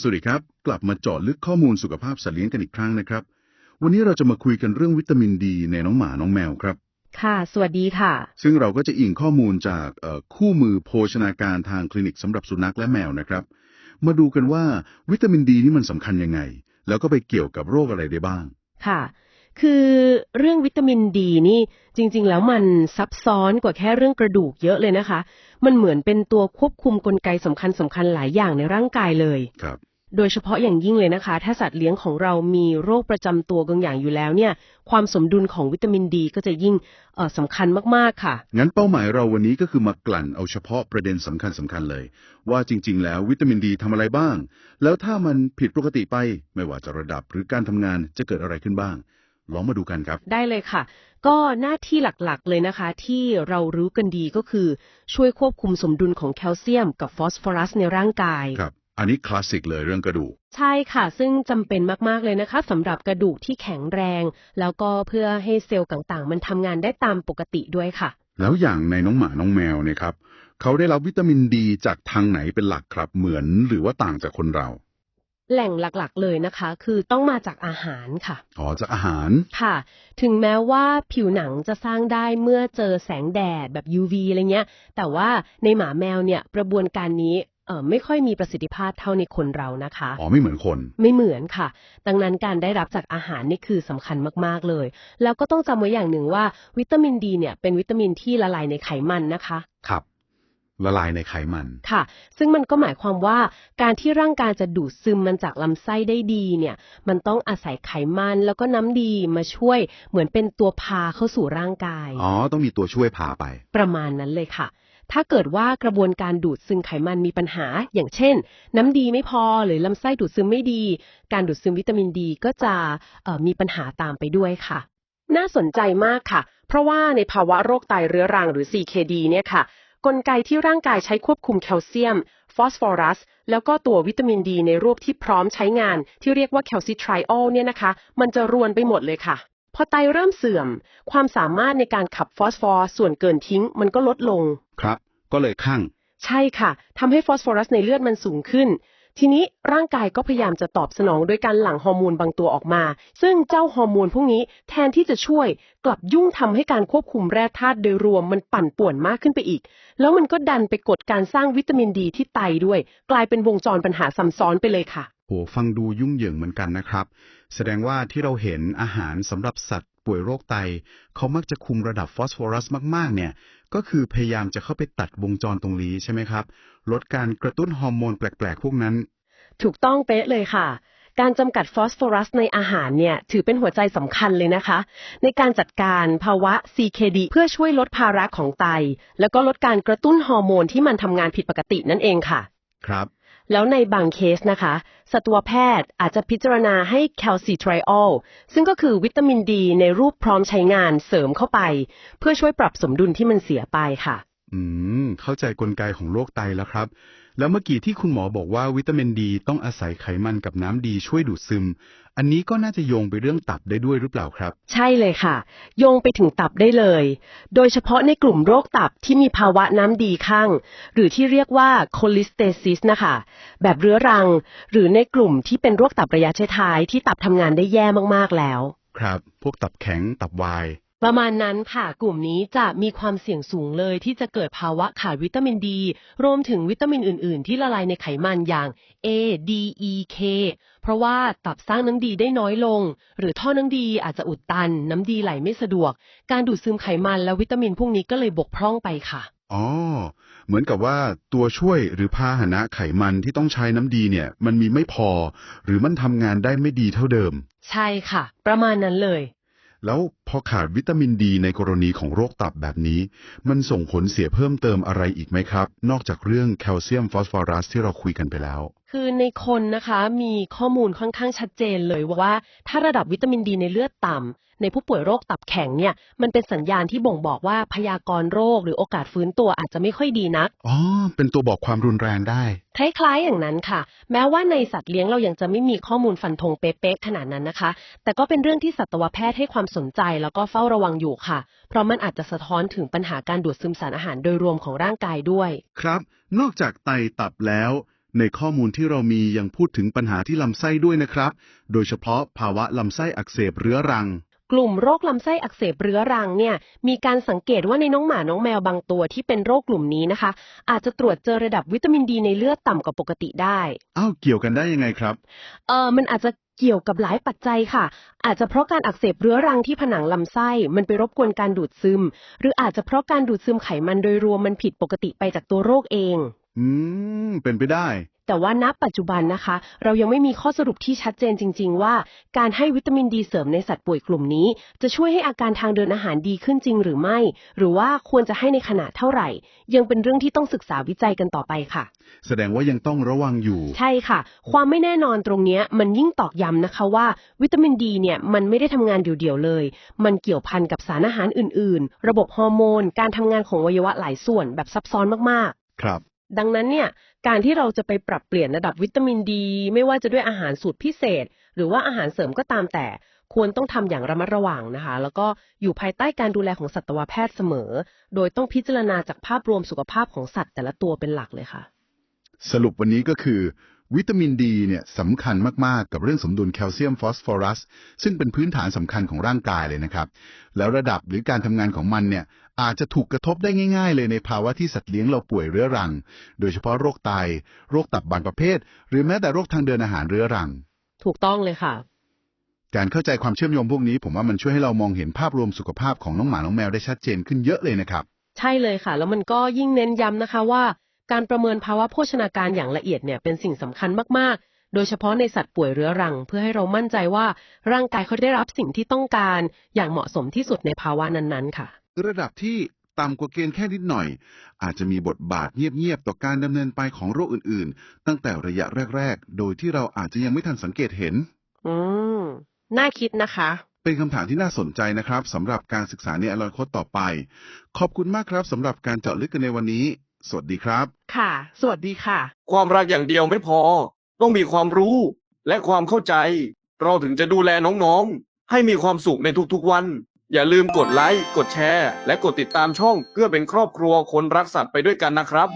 สวัสดีครับ กลับมาเจาะลึกข้อมูลสุขภาพสัตว์เลี้ยงกันอีกครั้งนะครับ วันนี้เราจะมาคุยกันเรื่องวิตามินดีในน้องหมาน้องแมวครับ ค่ะ สวัสดีค่ะ ซึ่งเราก็จะอิงข้อมูลจากเอ่อคู่มือโภชนาการทางคลินิกสำหรับสุนัขและแมวนะครับ มาดูกันว่าวิตามินดีนี่มันสำคัญยังไง แล้วก็ไปเกี่ยวกับโรคอะไรได้บ้าง ค่ะ คือเรื่องวิตามินดีนี่จริง ๆ แล้วมันซับซ้อนกว่าแค่เรื่องกระดูกเยอะเลยนะคะ มันเหมือนเป็นตัวควบคุมกลไกสำคัญสำคัญหลายอย่างในร่างกายเลย ครับ โดยเฉพาะอย่างยิ่งเลยนะคะ ถ้าสัตว์เลี้ยงของเรามีโรคประจำตัวบางอย่างอยู่แล้วเนี่ย ความสมดุลของวิตามินดีก็จะยิ่งเอ่อสำคัญมากๆค่ะ งั้นเป้าหมายเราวันนี้ก็คือมากลั่นเอาเฉพาะประเด็นสำคัญสำคัญเลย ว่าจริง ๆ แล้ววิตามินดีทำอะไรบ้าง แล้วถ้ามันผิดปกติไปไม่ว่าจะระดับหรือการทำงานจะเกิดอะไรขึ้นบ้าง ลองมาดูกันครับ ได้เลยค่ะก็หน้าที่หลักๆ เลยนะคะ ที่เรารู้กันดีก็คือ ช่วยควบคุมสมดุลของแคลเซียมกับฟอสฟอรัสในร่างกาย ครับ อันนี้คลาสสิกเลยเรื่องกระดูก ใช่ค่ะ ซึ่งจำเป็นมากๆเลยนะคะสำหรับกระดูกที่แข็งแรง แล้วก็เพื่อให้เซลล์ต่างๆ มันทำงานได้ตามปกติด้วยค่ะ แล้วอย่างในน้องหมาน้องแมวเนี่ยครับเขาได้รับวิตามินดีจากทางไหนเป็นหลักครับเหมือนหรือว่าต่างจากคนเรา แหล่งหลักๆเลยนะคะ คือต้องมาจากอาหารค่ะ อ๋อจากอาหาร ค่ะ ถึงแม้ว่าผิวหนังจะสร้างได้เมื่อเจอแสงแดดแบบ UV อะไรเงี้ย แต่ว่าในหมาแมวเนี่ยกระบวนการนี้เอ่อไม่ค่อยมีประสิทธิภาพเท่าในคนเรานะคะ อ๋อไม่เหมือนคน ไม่เหมือนค่ะ ดังนั้นการได้รับจากอาหารนี่คือสำคัญมากๆเลย แล้วก็ต้องจำไว้อย่างหนึ่งว่าวิตามินดีเนี่ยเป็นวิตามินที่ละลายในไขมันนะคะ ครับละลายในไขมัน ค่ะ ซึ่งมันก็หมายความว่าการที่ร่างกายจะดูดซึมมันจากลำไส้ได้ดีเนี่ย มันต้องอาศัยไขมันแล้วก็น้ำดีมาช่วยเหมือนเป็นตัวพาเข้าสู่ร่างกาย อ๋อ ต้องมีตัวช่วยพาไป ประมาณนั้นเลยค่ะ ถ้าเกิดว่ากระบวนการดูดซึมไขมันมีปัญหา อย่างเช่น น้ำดีไม่พอหรือลำไส้ดูดซึมไม่ดี การดูดซึมวิตามินดีก็จะมีปัญหาตามไปด้วยค่ะ น่าสนใจมากค่ะ เพราะว่าในภาวะโรคไตเรื้อรังหรือ CKD เนี่ยค่ะ กลไกที่ร่างกายใช้ควบคุมแคลเซียม ฟอสฟอรัส แล้วก็ตัววิตามินดีในรูปที่พร้อมใช้งาน ที่เรียกว่าแคลซิทริโอลเนี่ยนะคะ มันจะรวนไปหมดเลยค่ะ พอไตเริ่มเสื่อม ความสามารถในการขับฟอสฟอรัสส่วนเกินทิ้ง มันก็ลดลง ครับ ก็เลยข้างใช่ค่ะทำให้ฟอสฟอรัสในเลือดมันสูงขึ้น ทีนี้ร่างกายก็พยายามจะตอบสนองโดยการหลั่งฮอร์โมนบางตัวออกมา ซึ่งเจ้าฮอร์โมนพวกนี้แทนที่จะช่วย กลับยุ่งทำให้การควบคุมแร่ธาตุโดยรวมมันปั่นป่วนมากขึ้นไปอีก แล้วมันก็ดันไปกดการสร้างวิตามินดีที่ไตด้วย กลายเป็นวงจรปัญหาซ้ำซ้อนไปเลยค่ะ โหฟังดูยุ่งเหยิงเหมือนกันนะครับ แสดงว่าที่เราเห็นอาหารสำหรับสัตว์ป่วยโรคไต เขามักจะคุมระดับฟอสฟอรัสมากๆ เนี่ย ก็คือพยายามจะเข้าไปตัดวงจรตรงนี้ใช่ไหมครับ ลดการกระตุ้นฮอร์โมนแปลกๆ พวกนั้น ถูกต้องเป๊ะเลยค่ะ การจำกัดฟอสฟอรัสในอาหารเนี่ย ถือเป็นหัวใจสำคัญเลยนะคะ ในการจัดการภาวะ CKD เพื่อช่วยลดภาระของไต แล้วก็ลดการกระตุ้นฮอร์โมนที่มันทำงานผิดปกตินั่นเองค่ะ ครับ แล้วในบางเคสนะคะ สัตวแพทย์อาจจะพิจารณาให้แคลซีทริโอลซึ่งก็คือวิตามินดีในรูปพร้อมใช้งานเสริมเข้าไป เพื่อช่วยปรับสมดุลที่มันเสียไปค่ะ อืม เข้าใจกลไกของโรคไตแล้วครับ แล้วเมื่อกี้ที่คุณหมอบอกว่าวิตามินดี ต้องอาศัยไขมันกับน้ำดีช่วยดูดซึม อันนี้ก็น่าจะโยงไปเรื่องตับได้ด้วยหรือเปล่าครับ ใช่เลยค่ะ โยงไปถึงตับได้เลย โดยเฉพาะในกลุ่มโรคตับที่มีภาวะน้ำดีข้าง หรือที่เรียกว่าโคลิสเตซิสนะคะ แบบเรื้อรัง หรือในกลุ่มที่เป็นโรคตับระยะท้ายๆที่ตับทำงานได้แย่มากๆแล้ว ครับ พวกตับแข็งตับวาย ประมาณนั้นค่ะ กลุ่มนี้จะมีความเสี่ยงสูงเลยที่จะเกิดภาวะขาดวิตามินดี รวมถึงวิตามินอื่น ๆ ที่ละลายในไขมันอย่าง A D E K เพราะว่าตับสร้างน้ำดีได้น้อยลง หรือท่อน้ำดีอาจจะอุดตัน น้ำดีไหลไม่สะดวก การดูดซึมไขมันและวิตามินพวกนี้ก็เลยบกพร่องไปค่ะอ๋อ เหมือนกับว่าตัวช่วยหรือพาหนะไขมันที่ต้องใช้น้ำดีเนี่ย มันมีไม่พอ หรือมันทำงานได้ไม่ดีเท่าเดิม ใช่ค่ะ ประมาณนั้นเลย แล้วพอขาดวิตามินดีในกรณีของโรคตับแบบนี้ มันส่งผลเสียเพิ่มเติมอะไรอีกไหมครับ นอกจากเรื่องแคลเซียมฟอสฟอรัสที่เราคุยกันไปแล้ว คือในคนนะคะมีข้อมูลค่อนข้างชัดเจนเลยว่า ถ้าระดับวิตามินดีในเลือดต่ำ ในผู้ป่วยโรคตับแข็งเนี่ยมันเป็นสัญญาณที่บ่งบอกว่าพยากรณ์โรคหรือโอกาสฟื้นตัวอาจจะไม่ค่อยดีนัก อ๋อ เป็นตัวบอกความรุนแรงได้ คล้ายๆอย่างนั้นค่ะ แม้ว่าในสัตว์เลี้ยงเรายังจะไม่มีข้อมูลฟันธงเป๊ะๆขนาดนั้นนะคะ แต่ก็เป็นเรื่องที่สัตวแพทย์ให้ความสนใจแล้วก็เฝ้าระวังอยู่ค่ะ เพราะมันอาจจะสะท้อนถึงปัญหาการดูดซึมสารอาหารโดยรวมของร่างกายด้วย ครับ นอกจากไตตับแล้วในข้อมูลที่เรามียังพูดถึงปัญหาที่ลำไส้ด้วยนะครับ โดยเฉพาะภาวะลำไส้อักเสบเรื้อรัง กลุ่มโรคลำไส้อักเสบเรื้อรังเนี่ยมีการสังเกตว่าในน้องหมาน้องแมวบางตัวที่เป็นโรคกลุ่มนี้นะคะ อาจจะตรวจเจอระดับวิตามินดีในเลือดต่ำกว่าปกติได้อ้าวเกี่ยวกันได้ยังไงครับ เออมันอาจจะเกี่ยวกับหลายปัจจัยค่ะ อาจจะเพราะการอักเสบเรื้อรังที่ผนังลำไส้ มันไปรบกวนการดูดซึม หรืออาจจะเพราะการดูดซึมไขมันโดยรวมมันผิดปกติไปจากตัวโรคเอง อืม เป็นไปได้แต่ว่าณปัจจุบันนะคะ เรายังไม่มีข้อสรุปที่ชัดเจนจริง ๆ ว่า การให้วิตามินดีเสริมในสัตว์ป่วยกลุ่มนี้ จะช่วยให้อาการทางเดินอาหารดีขึ้นจริงหรือไม่ หรือว่าควรจะให้ในขนาดเท่าไหร่ ยังเป็นเรื่องที่ต้องศึกษาวิจัยกันต่อไปค่ะ แสดงว่ายังต้องระวังอยู่ ใช่ค่ะ ความไม่แน่นอนตรงเนี้ยมันยิ่งตอกย้ำนะคะว่า วิตามินดีเนี่ยมันไม่ได้ทำงานเดี่ยวๆเลย มันเกี่ยวพันกับสารอาหารอื่น ๆ ระบบฮอร์โมน การทำงานของอวัยวะหลายส่วนแบบซับซ้อนมากๆ ครับ ดังนั้นเนี่ยการที่เราจะไปปรับเปลี่ยนระดับวิตามินดี ไม่ว่าจะด้วยอาหารสูตรพิเศษ หรือว่าอาหารเสริมก็ตามแต่ควรต้องทำอย่างระมัดระวังนะคะ แล้วก็อยู่ภายใต้การดูแลของสัตวแพทย์เสมอ โดยต้องพิจารณาจากภาพรวมสุขภาพของสัตว์แต่ละตัวเป็นหลักเลยค่ะ สรุปวันนี้ก็คือ วิตามินดีเนี่ยสำคัญมาก ๆ กับเรื่องสมดุลแคลเซียมฟอสฟอรัส ซึ่งเป็นพื้นฐานสำคัญของร่างกายเลยนะครับ แล้วระดับหรือการทำงานของมันเนี่ยอาจจะถูกกระทบได้ง่าย ๆ เลยในภาวะที่สัตว์เลี้ยงเราป่วยเรื้อรัง โดยเฉพาะโรคไต โรคตับบางประเภท หรือแม้แต่โรคทางเดินอาหารเรื้อรัง ถูกต้องเลยค่ะ การเข้าใจความเชื่อมโยงพวกนี้ ผมว่ามันช่วยให้เรามองเห็นภาพรวมสุขภาพของน้องหมาน้องแมวได้ชัดเจนขึ้นเยอะเลยนะครับ ใช่เลยค่ะ แล้วมันก็ยิ่งเน้นย้ำนะคะว่า การประเมินภาวะโภชนาการอย่างละเอียดเนี่ยเป็นสิ่งสำคัญมาก ๆ โดยเฉพาะในสัตว์ป่วยเรื้อรัง เพื่อให้เรามั่นใจว่าร่างกายเขาได้รับสิ่งที่ต้องการอย่างเหมาะสมที่สุดในภาวะนั้น ๆ ค่ะ ระดับที่ต่ำกว่าเกณฑ์แค่นิดหน่อย อาจจะมีบทบาทเงียบ ๆ ต่อการดำเนินไปของโรคอื่น ๆ ตั้งแต่ระยะแรก ๆ โดยที่เราอาจจะยังไม่ทันสังเกตเห็น อืม น่าคิดนะคะ เป็นคำถามที่น่าสนใจนะครับสำหรับการศึกษาในอนาคตต่อไป ขอบคุณมากครับสำหรับการเจาะลึกกันในวันนี้ สวัสดีครับ ค่ะ สวัสดีค่ะ ความรักอย่างเดียวไม่พอ ต้องมีความรู้และความเข้าใจ เราถึงจะดูแลน้องๆ ให้มีความสุขในทุกๆวัน อย่าลืมกดไลค์ กดแชร์ และกดติดตามช่องเพื่อเป็นครอบครัวคนรักสัตว์ไปด้วยกันนะครับ